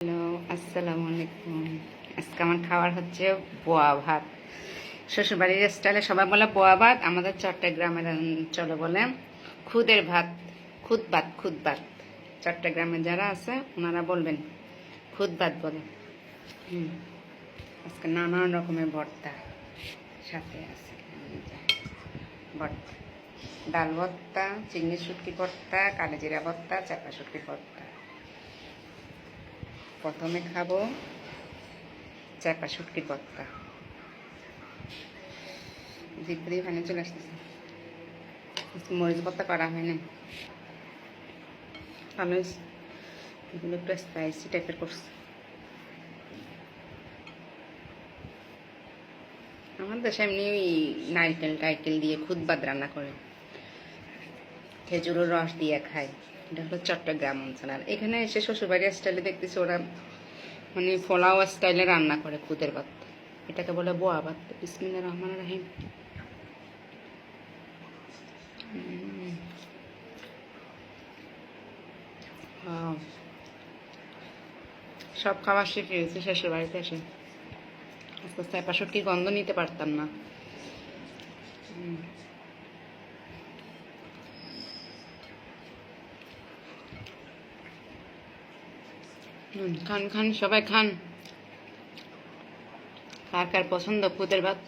Hello, আসসালামু আলাইকুম। আজকে আমার খাবার হচ্ছে বোয়া ভাত। শ্বশুরবাড়ির স্টাইলে সবাই বলে বোয়া ভাত, আমাদের চট্টগ্রামের অঞ্চলে বলে খুদের ভাত, খুদ ভাত খুদ ভাত। চট্টগ্রামে যারা আছে, ওনারা বলবেন খুদ ভাত বলে। হুম, আজকে নানান রকমের ভর্তা সাথে আছে। ভর্তা। ডাল ভর্তা, চিংড়ি শুটকি ভর্তা, কালেজিরা ভর্তা চাপা শুটকি ভর্তা। প্রথমে খাব চাপা শুটকির ভর্তা জিপ দিয়ে পানি চলে আসতেছে। মরিচ ভর্তা করা হয় না ভালো এগুলো একটু স্পাইসি টাইপের করছে। আমার দেশে এমনি ওই নারকেল টাইকেল দিয়ে খুদবাদ রান্না করে। খেজুরের রস দিয়ে খায়। এটা হলো চট্টগ্রাম অঞ্চল আর এখানে এসে শ্বশুরবাড়ি স্টাইলে দেখতেছি ওরা মানে পোলাও স্টাইলে রান্না করে খুদের ভাত। এটাকে বলে বোয়া ভাত। বিসমিল্লা রহমান রাহিম। সব খাবার শিখে গেছি শ্বশুর বাড়িতে এসে। আস্তে আস্তে এপাশট গন্ধ নিতে পারতাম না। খান খান সবাই খান। কার কার পছন্দ? খুদের ভাত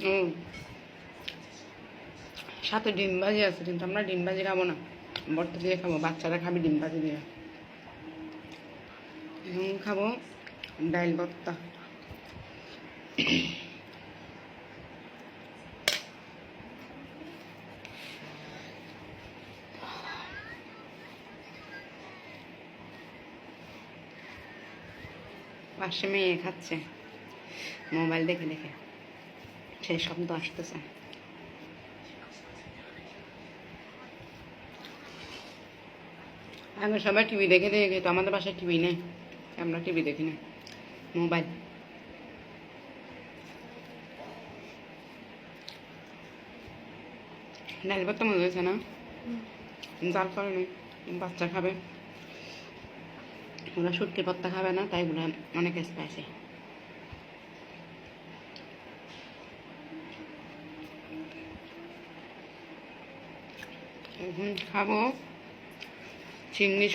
হুম, সাথে ডিম ভাজি আছে, কিন্তু আমরা ডিম ভাজি খাব না। ভর্তা দিয়ে খাব, বাচ্চারা খাবে ডিম ভাজি দিয়ে। এখন খাব ডাইল ভর্তা। পাশে মেয়ে খাচ্ছে। মোবাইল দেখে দেখে। সেই শব্দ আসতেছে। আগে সবাই টিভি দেখে দেখে তো আমাদের বাসায় টিভি নেই। আমরা টিভি দেখি না। মোবাইল। ডাল ভাত মনে হয়েছে না। জাল করে নেই বাচ্চা খাবে। ওরা সুটকির পত্তা খাবে না তাই ওরা অনেক স্পাইসি এখন খাব। চিংড়ি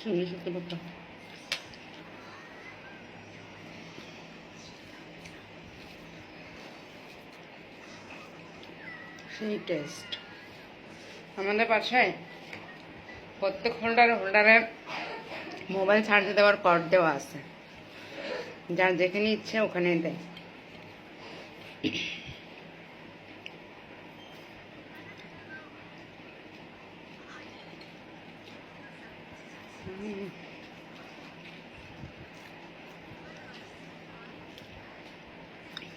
চিংড়ি শুটকির ভর্তা সেই টেস্ট। আমাদের বাসায় প্রত্যেক হোল্ডারে হোল্ডারে মোবাইল চার্জে দেওয়ার কর্ড দেওয়া আছে। যার যেখানে ইচ্ছে ওখানে দেয়।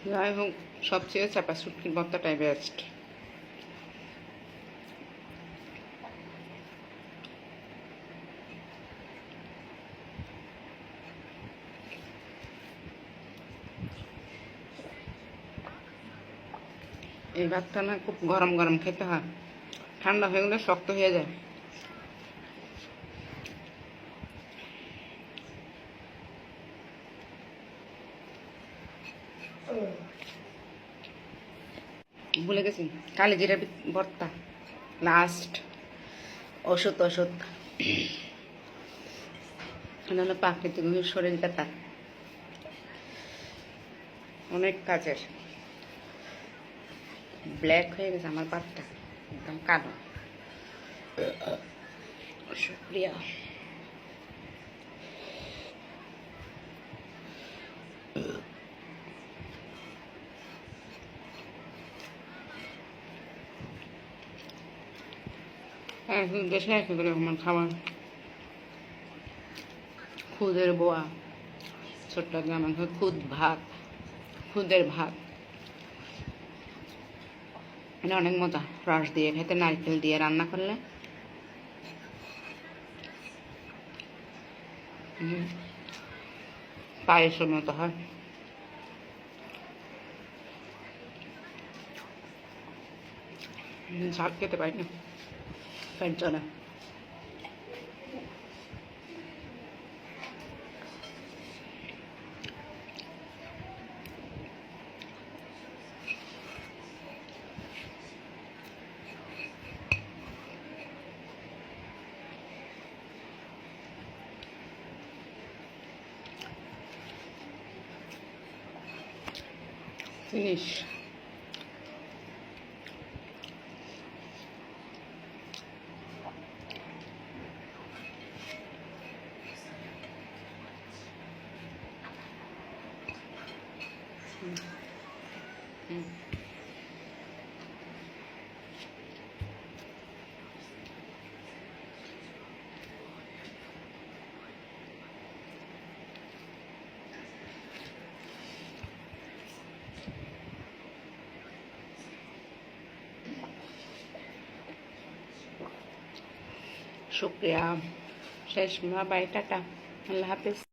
যাই হোক সবচেয়ে চাপা সুটকির ভর্তাটাই বেস্ট এই ভাতটা না খুব গরম গরম খেতে হয়। ঠান্ডা হয়ে গেলে শক্ত হয়ে যায়। ভুলে গেছি। কালি জিরা ভর্তা। লাস্ট ওষুধ ওষুধ হলো প্রাকৃতিক শরীর ব্যথা অনেক কাজের। ব্ল্যাক হয়ে গেছে আমার পাতটা একদম কালো। শুক্রিয়া। হ্যাঁ দেশে একেবারে আমার খাবার। খুদের বোয়া। ছোট্ট গ্রামে খুদ ভাত। খুদের ভাত। এটা অনেক মজা। রস দিয়ে খেতে, নারকেল দিয়ে রান্না করলে। পায়েসের মতো হয়। ঝাল খেতে পারি না চলে জিনিস হুম শুক্রিয়া। শেষ মা বাই টাটা আল্লাহ হাফিজ।